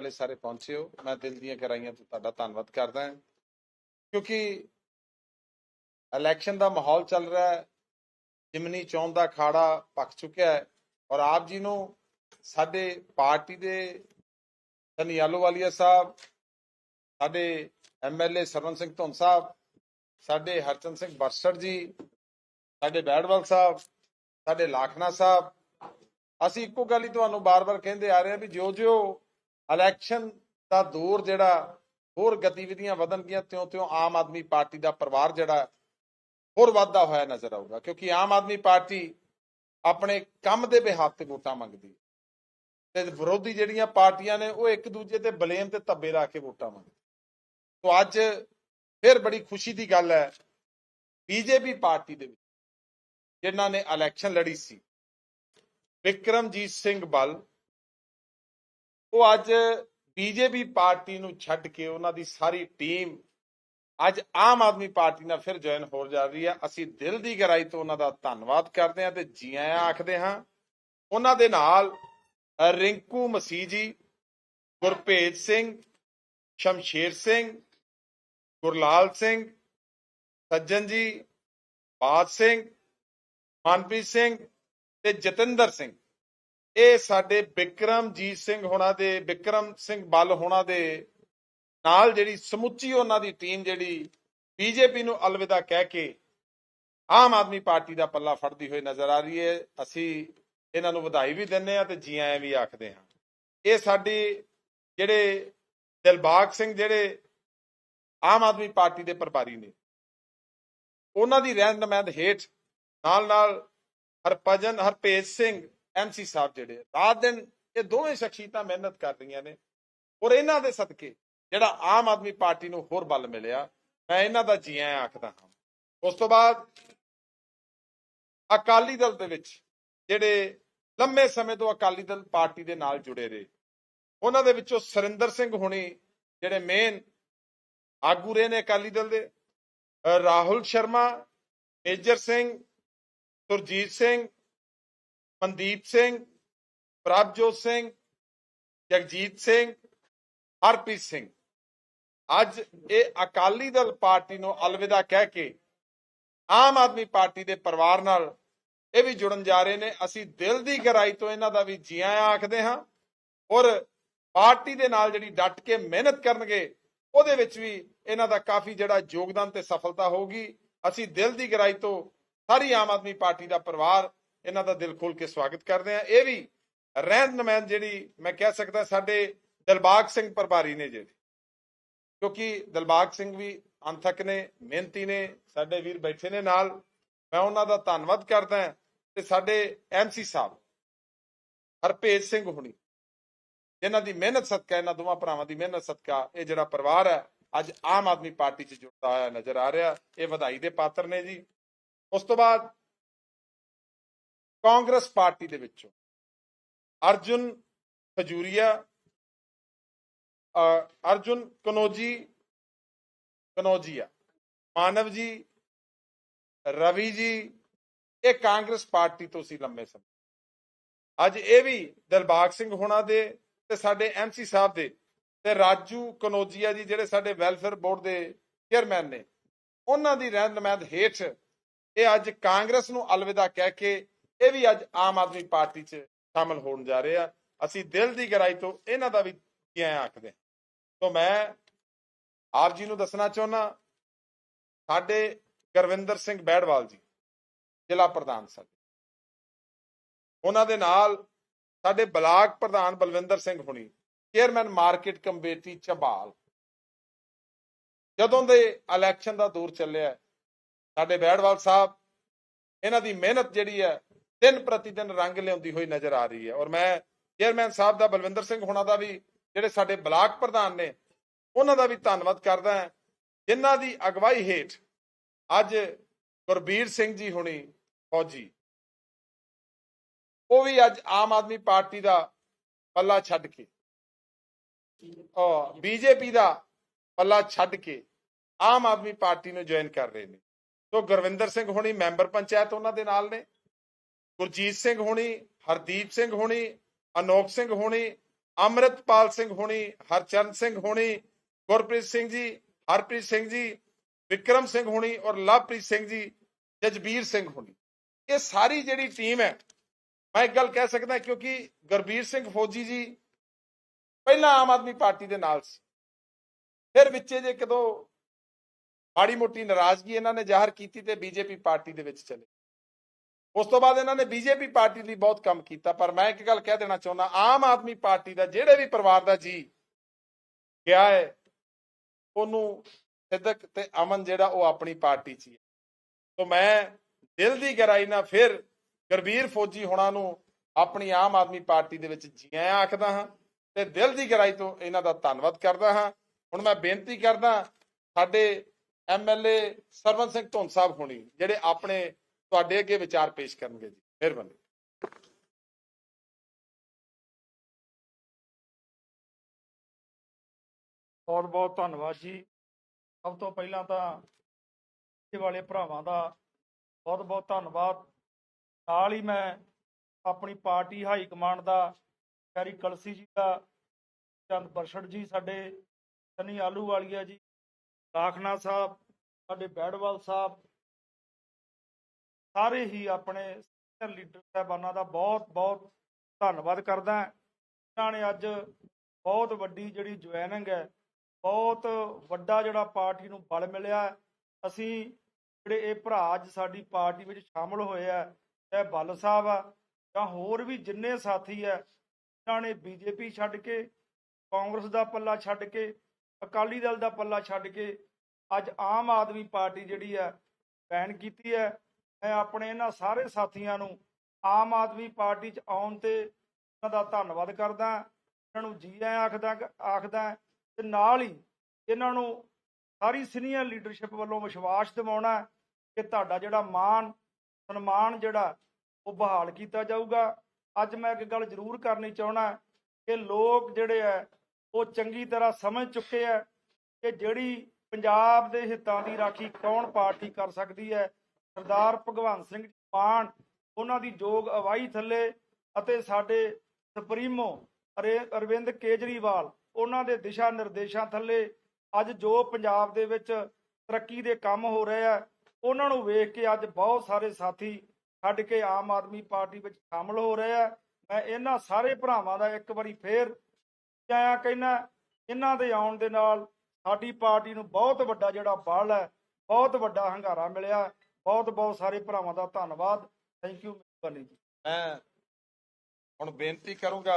ਵਾਲੇ ਸਾਰੇ ਪਹੁੰਚੇ ਹੋ। ਮੈਂ ਦਿਲ ਦੀਆਂ ਗਹਿਰਾਈਆਂ ਤੋਂ ਤੁਹਾਡਾ ਧੰਨਵਾਦ ਕਰਦਾ ਹਾਂ। ਕਿਉਂਕਿ ਇਲੈਕਸ਼ਨ ਦਾ ਮਾਹੌਲ ਚੱਲ ਰਿਹਾ ਹੈ। ਜਿਮਨੀ ਚੋਣ ਦਾ ਅਖਾੜਾ ਪੱਕ ਚੁੱਕਿਆ ਹੈ ਔਰ ਆਪ ਜੀ ਨੂੰ ਸਾਡੇ ਪਾਰਟੀ ਦੇ ਧਨੀ ਵਾਲੀਆ ਸਾਹਿਬ, ਸਾਡੇ ਐਮਐਲਏ ਸਰਵਨ ਸਿੰਘ ਧੁੰਨ ਸਾਹਿਬ, ਸਾਡੇ ਹਰਚੰਦ ਸਿੰਘ ਬਰਸੜ ਜੀ, ਸਾਡੇ ਬੈੜਵਾਲ ਸਾਹਿਬ, ਸਾਡੇ ਲਾਖਨਾ ਸਾਹਿਬ, ਅਸੀਂ ਇੱਕੋ ਗੱਲ ਹੀ ਤੁਹਾਨੂੰ ਬਾਰ-ਬਾਰ ਕਹਿੰਦੇ ਆ ਰਹੇ ਹਾਂ ਵੀ ਜੋ ਜੋ ਇਲੈਕਸ਼ਨ ਦਾ ਦੌਰ ਜਿਹੜਾ, ਹੋਰ ਗਤੀਵਿਧੀਆਂ ਵਧਣਗੀਆਂ, ਤਿਉਂ-ਤਿਉਂ ਆਮ ਆਦਮੀ ਪਾਰਟੀ ਦਾ ਪਰਿਵਾਰ ਜਿਹੜਾ, ਹੋਰ ਵੱਧਦਾ ਹੋਇਆ ਨਜ਼ਰ ਆਊਗਾ, ਕਿਉਂਕਿ ਆਮ ਆਦਮੀ ਪਾਰਟੀ ਆਪਣੇ ਕੰਮ ਦੇ ਬਿਹਾਫ ਤੇ ਵੋਟਾਂ ਮੰਗਦੀ ਹੈ। ਤੇ ਵਿਰੋਧੀ ਜਿਹੜੀਆਂ ਪਾਰਟੀਆਂ ਨੇ, ਉਹ ਇੱਕ ਦੂਜੇ ਤੇ ਬਲੇਮ ਤੇ ਧੱਬੇ ਲਾ ਕੇ ਵੋਟਾਂ ਮੰਗਦੀ ਤੋਂ ਅੱਜ ਫਿਰ ਬੜੀ ਖੁਸ਼ੀ ਦੀ ਗੱਲ ਹੈ, ਬੀਜੇਪੀ ਪਾਰਟੀ ਦੇ ਵਿੱਚ, ਜਿਨ੍ਹਾਂ ਨੇ ਇਲੈਕਸ਼ਨ ਲੜੀ ਸੀ, ਵਿਕਰਮਜੀਤ ਸਿੰਘ ਬਲ ਉਹ ਅੱਜ ਬੀਜੇਪੀ ਪਾਰਟੀ ਨੂੰ ਛੱਡ ਕੇ ਉਹਨਾਂ ਦੀ ਸਾਰੀ ਟੀਮ ਅੱਜ ਆਮ ਆਦਮੀ ਪਾਰਟੀ ਨਾਲ ਫਿਰ ਜੁਆਇਨ ਹੋ ਜਾ ਰਹੀ ਹੈ। ਅਸੀਂ ਦਿਲ ਦੀ ਗਹਿਰਾਈ ਤੋਂ ਉਹਨਾਂ ਦਾ ਧੰਨਵਾਦ ਕਰਦੇ ਹਾਂ ਤੇ ਜੀ ਆਇਆਂ ਆਖਦੇ ਹਾਂ, ਉਹਨਾਂ ਦੇ ਨਾਲ ਰਿੰਕੂ ਮਸੀਹ ਜੀ ਗੁਰਭੇਜ ਸਿੰਘ, ਸ਼ਮਸ਼ੇਰ ਸਿੰਘ, ਗੁਰਲਾਲ ਸਿੰਘ, ਸੱਜਣ ਜੀ, ਬਾਦ ਸਿੰਘ, ਮਨਪ੍ਰੀਤ ਸਿੰਘ ਤੇ ਜਤਿੰਦਰ ਸਿੰਘ। ਇਹ ਸਾਡੇ ਵਿਕਰਮਜੀਤ ਸਿੰਘ ਹੋਣਾ ਦੇ ਵਿਕਰਮ ਸਿੰਘ ਬੱਲ ਹੋਣਾ ਦੇ ਨਾਲ ਜਿਹੜੀ ਸਮੁੱਚੀ ਉਹਨਾਂ ਦੀ ਟੀਮ ਜਿਹੜੀ ਬੀਜੇਪੀ ਨੂੰ ਅਲਵਿਦਾ ਕਹਿ ਕੇ ਆਮ ਆਦਮੀ ਪਾਰਟੀ ਦਾ ਪੱਲਾ ਫੜਦੀ ਹੋਈ ਨਜ਼ਰ ਆ ਰਹੀ ਹੈ। ਅਸੀਂ ਇਹਨਾਂ ਨੂੰ ਵਧਾਈ ਵੀ ਦਿੰਦੇ ਆ ਤੇ ਜੀ ਆਇਆਂ ਵੀ ਆਖਦੇ ਹਾਂ। ਇਹ ਸਾਡੀ ਜਿਹੜੇ ਦਿਲਬਾਗ ਸਿੰਘ ਜਿਹੜੇ ਆਮ ਆਦਮੀ ਪਾਰਟੀ ਦੇ ਪ੍ਰਭਾਰੀ ਨੇ, ਉਹਨਾਂ ਦੀ ਰਹਿਨਮਾਇਤ ਹੇਠ ਨਾਲ ਨਾਲ ਹਰਭਜਨ ਹਰਪੇਜ ਸਿੰਘ ਐਮਸੀ ਸਾਹਿਬ ਜਿਹੜੇ ਰਾਤ ਦਿਨ ਇਹ ਦੋਵੇਂ ਸ਼ਖਸੀਅਤਾਂ ਮਿਹਨਤ ਕਰ ਰਹੀਆਂ ਨੇ ਔਰ ਇਹਨਾਂ ਦੇ ਸਦਕੇ ਜਿਹੜਾ ਆਮ ਆਦਮੀ ਪਾਰਟੀ ਨੂੰ ਹੋਰ ਬਲ ਮਿਲਿਆ, ਮੈਂ ਇਹਨਾਂ ਦਾ ਜੀ ਆਇਆਂ ਆਖਦਾ ਹਾਂ। ਉਸ ਤੋਂ ਬਾਅਦ ਅਕਾਲੀ ਦਲ ਦੇ ਵਿੱਚ ਜਿਹੜੇ ਲੰਮੇ ਸਮੇਂ ਤੋਂ ਅਕਾਲੀ ਦਲ ਪਾਰਟੀ ਦੇ ਨਾਲ ਜੁੜੇ ਰਹੇ, ਉਹਨਾਂ ਦੇ ਵਿੱਚੋਂ ਸਰਿੰਦਰ ਸਿੰਘ ਹੁਣੀ ਜਿਹੜੇ ਮੇਨ ਆਗੂ ਰਹੇ ਨੇ ਅਕਾਲੀ ਦਲ ਦੇ ਰਾਹੁਲ ਸ਼ਰਮਾ, ਮੇਜਰ ਸਿੰਘ, ਸੁਰਜੀਤ ਸਿੰਘ ਮਨਦੀਪ ਸਿੰਘ, ਪ੍ਰਭਜੋਤ ਸਿੰਘ, ਜਗਜੀਤ ਸਿੰਘ, ਹਰਪ੍ਰੀਤ ਸਿੰਘ। ਅੱਜ ਇਹ ਅਕਾਲੀ ਦਲ ਪਾਰਟੀ ਨੂੰ ਅਲਵਿਦਾ ਕਹਿ ਕੇ ਆਮ ਆਦਮੀ ਪਾਰਟੀ ਦੇ ਪਰਿਵਾਰ ਨਾਲ ਇਹ ਵੀ ਜੁੜਨ ਜਾ ਰਹੇ ਨੇ। ਅਸੀਂ ਦਿਲ ਦੀ ਗਹਿਰਾਈ ਤੋਂ ਇਹਨਾਂ ਦਾ ਵੀ ਜੀ ਆਇਆਂ ਆਖਦੇ ਹਾਂ। ਔਰ ਪਾਰਟੀ ਦੇ ਨਾਲ ਜਿਹੜੀ ਡਟ ਕੇ ਮਿਹਨਤ ਕਰਨਗੇ, ਉਹਦੇ ਵਿੱਚ ਵੀ ਇਹਨਾਂ ਦਾ ਕਾਫੀ ਜਿਹੜਾ ਯੋਗਦਾਨ ਤੇ ਸਫਲਤਾ ਹੋਊਗੀ। ਅਸੀਂ ਦਿਲ ਦੀ ਗਹਿਰਾਈ ਤੋਂ ਸਾਰੀ ਆਮ ਆਦਮੀ ਪਾਰਟੀ ਦਾ ਪਰਿਵਾਰ ਇਹਨਾਂ ਦਾ ਦਿਲ ਖੋਲ ਕੇ ਸਵਾਗਤ ਕਰਦੇ ਹਾਂ। ਇਹ ਵੀ ਰਹਿਣ ਰਹਿਨਮਾਇਤ ਜਿਹੜੀ ਮੈਂ ਕਹਿ ਸਕਦਾ ਸਾਡੇ ਦਿਲਬਾਗ ਸਿੰਘ ਪ੍ਰਭਾਰੀ ਨੇ ਜਿਹੜੇ। ਕਿਉਂਕਿ ਦਿਲਬਾਗ ਸਿੰਘ ਵੀ ਅੰਥਕ ਨੇ, ਮਿਹਨਤੀ ਨੇ, ਸਾਡੇ ਵੀਰ ਬੈਠੇ ਨੇ ਨਾਲ। ਮੈਂ ਉਹਨਾਂ ਦਾ ਧੰਨਵਾਦ ਕਰਦਾ ਹਾਂ ਤੇ ਸਾਡੇ ਐਮਸੀ ਸਾਹਿਬ, ਹਰਪੇਜ ਸਿੰਘ ਹੁਣੀ, ਜਿਨ੍ਹਾਂ ਦੀ ਮਿਹਨਤ ਸਦਕਾ, ਇਹਨਾਂ ਦੋਵਾਂ ਭਰਾਵਾਂ ਦੀ ਮਿਹਨਤ ਸਦਕਾ ਇਹ ਜਿਹੜਾ ਪਰਿਵਾਰ ਹੈ, ਅੱਜ ਆਮ ਆਦਮੀ ਪਾਰਟੀ 'ਚ ਜੁੜਦਾ ਹੋਇਆ ਨਜ਼ਰ ਆ ਰਿਹਾ। ਇਹ ਵਧਾਈ ਦੇ ਪਾਤਰ ਨੇ ਜੀ। ਉਸ ਤੋਂ ਬਾਅਦ ਕਾਂਗਰਸ ਪਾਰਟੀ ਦੇ ਵਿੱਚੋਂ। ਅਰਜੁਨ ਖਜੂਰੀਆ ਅਰਜੁਨ ਕਨੋਜੀ, ਕਨੋਜੀਆ, ਮਾਨਵ ਜੀ, ਰਵੀ ਜੀ, ਇਹ ਕਾਂਗਰਸ ਪਾਰਟੀ ਤੋਂ ਸੀ ਲੰਮੇ ਸਮੇਂ। ਅੱਜ ਇਹ ਵੀ ਦਿਲਬਾਗ ਸਿੰਘ ਹੋਣਾ ਦੇ ਤੇ ਸਾਡੇ ਐਮਸੀ ਸਾਹਿਬ ਦੇ ਤੇ ਰਾਜੂ ਕਨੋਜੀਆ ਜੀ ਜਿਹੜੇ ਸਾਡੇ ਵੈਲਫੇਅਰ ਬੋਰਡ ਦੇ ਚੇਅਰਮੈਨ ਨੇ, ਉਹਨਾਂ ਦੀ ਰਹਿਨਮਾਇਤ ਹੇਠ ਇਹ ਅੱਜ ਕਾਂਗਰਸ ਨੂੰ ਅਲਵਿਦਾ ਕਹਿ ਕੇ ਇਹ ਵੀ ਅੱਜ ਆਮ ਆਦਮੀ ਪਾਰਟੀ 'ਚ ਸ਼ਾਮਲ ਹੋਣ ਜਾ ਰਹੇ ਆ। ਅਸੀਂ ਦਿਲ ਦੀ ਗਹਿਰਾਈ ਤੋਂ ਇਹਨਾਂ ਦਾ ਵੀ ਕੀ ਆਖਦੇ ਹਾਂ। ਤੋਂ ਮੈਂ ਆਪ ਜੀ ਨੂੰ ਦੱਸਣਾ ਚਾਹੁੰਦਾ ਸਾਡੇ ਗੁਰਵਿੰਦਰ ਸਿੰਘ ਬੈੜਵਾਲ ਜੀ, ਜ਼ਿਲ੍ਹਾ ਪ੍ਰਧਾਨ ਸਾਡੇ। ਉਹਨਾਂ ਦੇ ਨਾਲ ਸਾਡੇ ਬਲਾਕ ਪ੍ਰਧਾਨ ਬਲਵਿੰਦਰ ਸਿੰਘ ਹੁਣੀ, ਚੇਅਰਮੈਨ ਮਾਰਕੀਟ ਕਮੇਟੀ ਚਬਾਲ। ਜਦੋਂ ਦੇ ਇਲੈਕਸ਼ਨ ਦਾ ਦੌਰ ਚੱਲਿਆ, ਸਾਡੇ ਬੈੜਵਾਲ ਸਾਹਿਬ, ਇਹਨਾਂ ਦੀ ਮਿਹਨਤ ਜਿਹੜੀ ਹੈ ਦਿਨ ਪ੍ਰਤੀ ਦਿਨ ਰੰਗ ਲਿਆਉਂਦੀ ਹੋਈ ਨਜ਼ਰ ਆ ਰਹੀ ਹੈ। ਔਰ ਮੈਂ ਚੇਅਰਮੈਨ ਸਾਹਿਬ ਦਾ ਬਲਵਿੰਦਰ ਸਿੰਘ ਹੋਣਾ ਦਾ ਵੀ, ਜਿਹੜੇ ਸਾਡੇ ਬਲਾਕ ਪ੍ਰਧਾਨ ਨੇ, ਉਹਨਾਂ ਦਾ ਵੀ ਧੰਨਵਾਦ ਕਰਦਾ ਹਾਂ। ਜਿਨ੍ਹਾਂ ਦੀ ਅਗਵਾਈ ਹੇਠ ਅੱਜ ਗੁਰਬੀਰ ਸਿੰਘ ਜੀ ਹੁਣੀ ਫੌਜੀ। ਉਹ ਵੀ ਅੱਜ ਆਮ ਆਦਮੀ ਪਾਰਟੀ ਦਾ ਪੱਲਾ ਛੱਡ ਕੇ ਉਹ ਬੀਜੇਪੀ ਦਾ ਪੱਲਾ ਛੱਡ ਕੇ ਆਮ ਆਦਮੀ ਪਾਰਟੀ ਨੂੰ ਜੁਆਇਨ ਕਰ ਰਹੇ ਨੇ। ਸੋ ਗੁਰਵਿੰਦਰ ਸਿੰਘ ਹੁਣੀ ਮੈਂਬਰ ਪੰਚਾਇਤ ਉਹਨਾਂ ਦੇ ਨਾਲ ਨੇ। ਗੁਰਜੀਤ ਸਿੰਘ ਹੋਣੀ, ਹਰਦੀਪ ਸਿੰਘ ਹੋਣੀ, ਅਨੋਖ ਸਿੰਘ ਹੋਣੀ, ਅੰਮ੍ਰਿਤਪਾਲ ਸਿੰਘ ਹੋਣੀ, ਹਰਚਰਨ ਸਿੰਘ ਹੋਣੀ, ਗੁਰਪ੍ਰੀਤ ਸਿੰਘ ਜੀ, ਹਰਪ੍ਰੀਤ ਸਿੰਘ ਜੀ, ਵਿਕਰਮ ਸਿੰਘ ਹੋਣੀ ਔਰ ਲਵਪ੍ਰੀਤ ਸਿੰਘ ਜੀ ਜਜਬੀਰ ਸਿੰਘ ਹੋਣੀ। ਇਹ ਸਾਰੀ ਜਿਹੜੀ ਟੀਮ ਹੈ, ਮੈਂ ਇੱਕ ਗੱਲ ਕਹਿ ਸਕਦਾ ਕਿਉਂਕਿ ਗੁਰਬੀਰ ਸਿੰਘ ਫੌਜੀ ਜੀ ਪਹਿਲਾਂ ਆਮ ਆਦਮੀ ਪਾਰਟੀ ਦੇ ਨਾਲ ਸੀ। ਫਿਰ ਵਿੱਚੇ ਜੇ ਕਦੋਂ ਮਾੜੀ ਮੋਟੀ ਨਾਰਾਜ਼ਗੀ ਇਹਨਾਂ ਨੇ ਜ਼ਾਹਰ ਕੀਤੀ ਤੇ ਬੀਜੇਪੀ ਪਾਰਟੀ ਦੇ ਵਿੱਚ ਚਲੇ। ਉਸ ਤੋਂ ਬਾਅਦ ਇਹਨਾਂ ਨੇ ਬੀਜੇਪੀ ਪਾਰਟੀ ਲਈ ਬਹੁਤ ਕੰਮ ਕੀਤਾ, ਪਰ ਮੈਂ ਇੱਕ ਗੱਲ ਕਹਿ ਦੇਣਾ ਚਾਹੁੰਦਾ, ਆਮ ਆਦਮੀ ਪਾਰਟੀ ਦਾ, ਜਿਹੜੇ ਵੀ ਪਰਿਵਾਰ ਦਾ ਜੀ ਗਿਆ ਹੈ, ਉਹਨੂੰ ਸਿੱਧਕ ਤੇ ਅਮਨ ਜਿਹੜਾ ਉਹ ਆਪਣੀ ਪਾਰਟੀ 'ਚ ਹੈ ਸੋ ਮੈਂ ਦਿਲ ਦੀ ਗਹਿਰਾਈ ਨਾਲ ਫਿਰ ਗੁਰਬੀਰ ਫੌਜੀ ਹੋਣਾ ਨੂੰ ਆਪਣੀ ਆਮ ਆਦਮੀ ਪਾਰਟੀ ਦੇ ਵਿੱਚ ਜੀ ਆਇਆਂ ਆਖਦਾ ਹਾਂ ਤੇ ਦਿਲ ਦੀ ਗਹਿਰਾਈ ਤੋਂ ਇਹਨਾਂ ਦਾ ਧੰਨਵਾਦ ਕਰਦਾ ਹਾਂ। ਹੁਣ ਮੈਂ ਬੇਨਤੀ ਕਰਦਾ, ਸਾਡੇ ਐਮਐਲਏ ਸਰਵਨ ਸਿੰਘ ਧੁੰਨ ਸਾਹਿਬ ਹੋਣੀ, ਜਿਹੜੇ ਆਪਣੇ ਤੁਹਾਡੇ ਅੱਗੇ ਵਿਚਾਰ ਪੇਸ਼ ਕਰਨਗੇ ਜੀ। ਮਿਹਰਬਾਨੀ। ਬਹੁਤ ਬਹੁਤ ਧੰਨਵਾਦ ਜੀ। ਸਭ ਤੋਂ ਪਹਿਲਾਂ ਤਾਂ ਇਹ ਵਾਲੇ ਭਰਾਵਾਂ ਦਾ ਬਹੁਤ ਬਹੁਤ ਧੰਨਵਾਦ। ਨਾਲ ਹੀ ਮੈਂ ਆਪਣੀ ਪਾਰਟੀ ਹਾਈ ਕਮਾਂਡ ਦਾ ਸ਼ੈਰੀ ਕਲਸੀ ਜੀ ਦਾ, ਚੰਦ ਬਰਸ਼ੜ ਜੀ ਸਾਡੇ ਸਨੀ ਆਲੂਵਾਲੀਆ ਜੀ, ਲਾਖਨਾ ਸਾਹਿਬ, ਸਾਡੇ ਬੈੜਵਾਲ ਸਾਹਿਬ ਸਾਰੇ ਹੀ ਆਪਣੇ ਸੀਨੀਅਰ ਲੀਡਰ ਸਾਹਿਬਾਨਾਂ ਦਾ ਬਹੁਤ ਬਹੁਤ ਧੰਨਵਾਦ ਕਰਦਾ ਇਹਨਾਂ ਨੇ ਅੱਜ ਬਹੁਤ ਵੱਡੀ ਜਿਹੜੀ ਜੁਆਇਨਿੰਗ ਹੈ, ਬਹੁਤ ਵੱਡਾ ਜਿਹੜਾ ਪਾਰਟੀ ਨੂੰ ਬਲ ਮਿਲਿਆ ਅਸੀਂ ਜਿਹੜੇ ਇਹ ਭਰਾ ਅੱਜ ਸਾਡੀ ਪਾਰਟੀ ਵਿੱਚ ਸ਼ਾਮਲ ਹੋਏ ਆ, ਚਾਹੇ ਬੱਲ ਸਾਹਿਬ ਆ ਜਾਂ ਹੋਰ ਵੀ ਜਿੰਨੇ ਸਾਥੀ ਆ, ਇਹਨਾਂ ਨੇ ਬੀਜੇਪੀ ਛੱਡ ਕੇ, ਕਾਂਗਰਸ ਦਾ ਪੱਲਾ ਛੱਡ ਕੇ, ਅਕਾਲੀ ਦਲ ਦਾ ਪੱਲਾ ਛੱਡ ਕੇ ਅੱਜ ਆਮ ਆਦਮੀ ਪਾਰਟੀ ਜਿਹੜੀ ਹੈ ਬੈਨ ਕੀਤੀ ਹੈ। ਮੈਂ ਆਪਣੇ ਇਹਨਾਂ ਸਾਰੇ ਸਾਥੀਆਂ ਨੂੰ ਆਮ ਆਦਮੀ ਪਾਰਟੀ 'ਚ ਆਉਣ ਤੇ ਇਹਨਾਂ ਦਾ ਧੰਨਵਾਦ ਕਰਦਾ, ਇਹਨਾਂ ਨੂੰ ਜੀ ਆਇਆਂ ਆਖਦਾ ਆਖਦਾ ਤੇ ਨਾਲ ਹੀ ਇਹਨਾਂ ਨੂੰ ਸਾਰੀ ਸੀਨੀਅਰ ਲੀਡਰਸ਼ਿਪ ਵੱਲੋਂ ਵਿਸ਼ਵਾਸ ਦਿਵਾਉਣਾ ਕਿ ਤੁਹਾਡਾ ਜਿਹੜਾ ਮਾਣ, ਸਨਮਾਨ ਜਿਹੜਾ ਉਹ ਬਹਾਲ ਕੀਤਾ ਜਾਊਗਾ। ਅੱਜ ਮੈਂ ਇੱਕ ਗੱਲ ਜ਼ਰੂਰ ਕਰਨੀ ਚਾਹਣਾ ਕਿ ਲੋਕ ਜਿਹੜੇ ਆ ਉਹ ਚੰਗੀ ਤਰ੍ਹਾਂ ਸਮਝ ਚੁੱਕੇ ਆ ਕਿ ਜਿਹੜੀ ਪੰਜਾਬ ਦੇ ਹਿੱਤਾਂ ਦੀ ਰਾਖੀ ਕੌਣ ਪਾਰਟੀ ਕਰ ਸਕਦੀ ਹੈ ਸਰਦਾਰ ਭਗਵੰਤ ਸਿੰਘ ਮਾਨ, ਉਹਨਾਂ ਦੀ ਯੋਗ ਅਗਵਾਈ ਥੱਲੇ ਅਤੇ ਸਾਡੇ ਸੁਪਰੀਮੋ ਅਰੇ- ਅਰਵਿੰਦ ਕੇਜਰੀਵਾਲ, ਉਹਨਾਂ ਦੇ ਦਿਸ਼ਾ ਨਿਰਦੇਸ਼ਾਂ ਥੱਲੇ ਅੱਜ ਜੋ ਪੰਜਾਬ ਦੇ ਵਿੱਚ ਤਰੱਕੀ ਦੇ ਕੰਮ ਹੋ ਰਹੇ ਆ, ਉਹਨਾਂ ਨੂੰ ਵੇਖ ਕੇ ਅੱਜ ਬਹੁਤ ਸਾਰੇ ਸਾਥੀ ਛੱਡ ਕੇ ਆਮ ਆਦਮੀ ਪਾਰਟੀ ਵਿੱਚ ਸ਼ਾਮਲ ਹੋ ਰਹੇ ਆ। ਮੈਂ ਇਹਨਾਂ ਸਾਰੇ ਭਰਾਵਾਂ ਦਾ ਇੱਕ ਵਾਰੀ ਫੇਰ ਆਇਆ ਕਹਿਣਾ ਇਹਨਾਂ ਦੇ ਆਉਣ ਦੇ ਨਾਲ ਸਾਡੀ ਪਾਰਟੀ ਨੂੰ ਬਹੁਤ ਵੱਡਾ ਜਿਹੜਾ ਬਲ ਹੈ, ਬਹੁਤ ਵੱਡਾ ਹੰਗਾਰਾ ਮਿਲਿਆ। ਬਹੁਤ ਬਹੁਤ ਸਾਰੇ ਭਰਾਵਾਂ ਦਾ ਧੰਨਵਾਦ। ਥੈਂਕ ਯੂ ਮਿਹਰਬਾਨੀ ਜੀ ਮੈਂ ਹੁਣ ਬੇਨਤੀ ਕਰੂੰਗਾ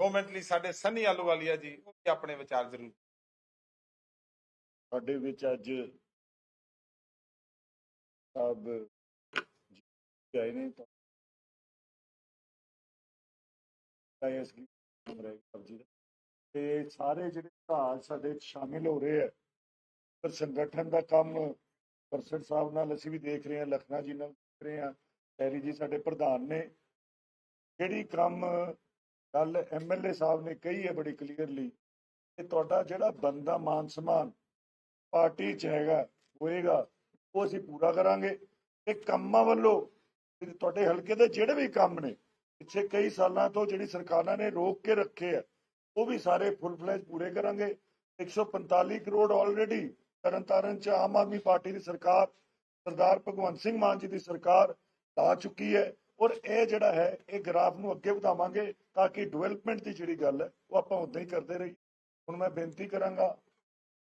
2 ਮਿੰਟ ਲਈ ਸਾਡੇ ਸੰਨੀ ਆਲੂਵਾਲੀਆ ਜੀ ਉਹ ਵੀ ਆਪਣੇ ਵਿਚਾਰ ਜ਼ਰੂਰ। ਸਾਡੇ ਵਿੱਚ ਅੱਜ ਸਭ ਆਏ ਨੇ ਕਮਰੇ ਜੀ ਤੇ ਸਾਰੇ ਜਿਹੜੇ ਭਰਾ ਸਾਡੇ ਸ਼ਾਮਿਲ ਹੋ ਰਹੇ ਆ ਪਰ ਸੰਗਠਨ ਦਾ ਕੰਮ ਪਰਸਨ ਸਾਹਿਬ ਨਾਲ ਅਸੀਂ ਵੀ ਦੇਖ ਰਹੇ ਹਾਂ, ਲਖਨਾ ਜੀ ਨਾਲ ਦੇਖ ਰਹੇ ਹਾਂ ਹੈਰੀ ਜੀ ਸਾਡੇ ਪ੍ਰਧਾਨ ਨੇ। ਜਿਹੜੀ ਕੰਮ ਗੱਲ ਐਮਐਲਏ ਸਾਹਿਬ ਨੇ ਕਹੀ ਹੈ ਬੜੀ ਕਲੀਅਰਲੀ ਕਿ ਤੁਹਾਡਾ ਜਿਹੜਾ ਬੰਦਾ ਮਾਨ ਸਨਮਾਨ ਪਾਰਟੀ ਚ ਹੈਗਾ, ਹੋਏਗਾ, ਉਹ ਅਸੀਂ ਪੂਰਾ ਕਰਾਂਗੇ। ਤੇ ਕੰਮਾਂ ਵੱਲੋਂ ਤੁਹਾਡੇ ਹਲਕੇ ਦੇ ਜਿਹੜੇ ਵੀ ਕੰਮ ਨੇ, ਪਿੱਛੇ ਕਈ ਸਾਲਾਂ ਤੋਂ ਜਿਹੜੀ ਸਰਕਾਰਾਂ ਨੇ ਰੋਕ ਕੇ ਰੱਖੇ ਆ, ਉਹ ਵੀ ਸਾਰੇ ਫੁੱਲ ਫਲੈਜ ਪੂਰੇ ਕਰਾਂਗੇ। 145 ਕਰੋੜ ਆਲਰੇਡੀ ਤਰਨਤਾਰਨ ਚ ਆਮ ਆਦਮੀ ਪਾਰਟੀ ਦੀ ਸਰਕਾਰ ਸਰਦਾਰ ਭਗਵੰਤ ਸਿੰਘ ਮਾਨ ਜੀ ਦੀ ਸਰਕਾਰ ਲਾ ਚੁੱਕੀ ਹੈ ਔਰ ਇਹ ਜਿਹੜਾ ਹੈ ਇਹ ਗ੍ਰਾਫ ਨੂੰ ਅੱਗੇ ਵਧਾਵਾਂਗੇ ਤਾਂ ਕਿ ਡਿਵੈਲਪਮੈਂਟ ਦੀ ਜਿਹੜੀ ਗੱਲ ਹੈ ਉਹ ਆਪਾਂ ਉਦਾਂ ਹੀ ਕਰਦੇ ਰਹੀ ਹੁਣ ਮੈਂ ਬੇਨਤੀ ਕਰਾਂਗਾ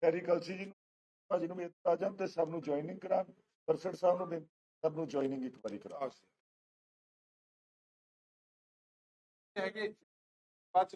ਕਲਸੀ ਜੀ ਨੂੰ ਭਾਜੀ ਨੂੰ ਵੀ ਜਾਣ ਤੇ ਸਭ ਨੂੰ ਜੁਆਇਨਿੰਗ ਕਰਾਉਣ। ਪਰਸਟ ਸਾਹਿਬ ਨੂੰ ਬੇਨਤੀ ਸਭ ਨੂੰ ਜੁਆਇਨਿੰਗ ਇੱਕ ਵਾਰੀ ਕਰਾਓ ਹੈਗੇ ਬਾਅਦ ਚ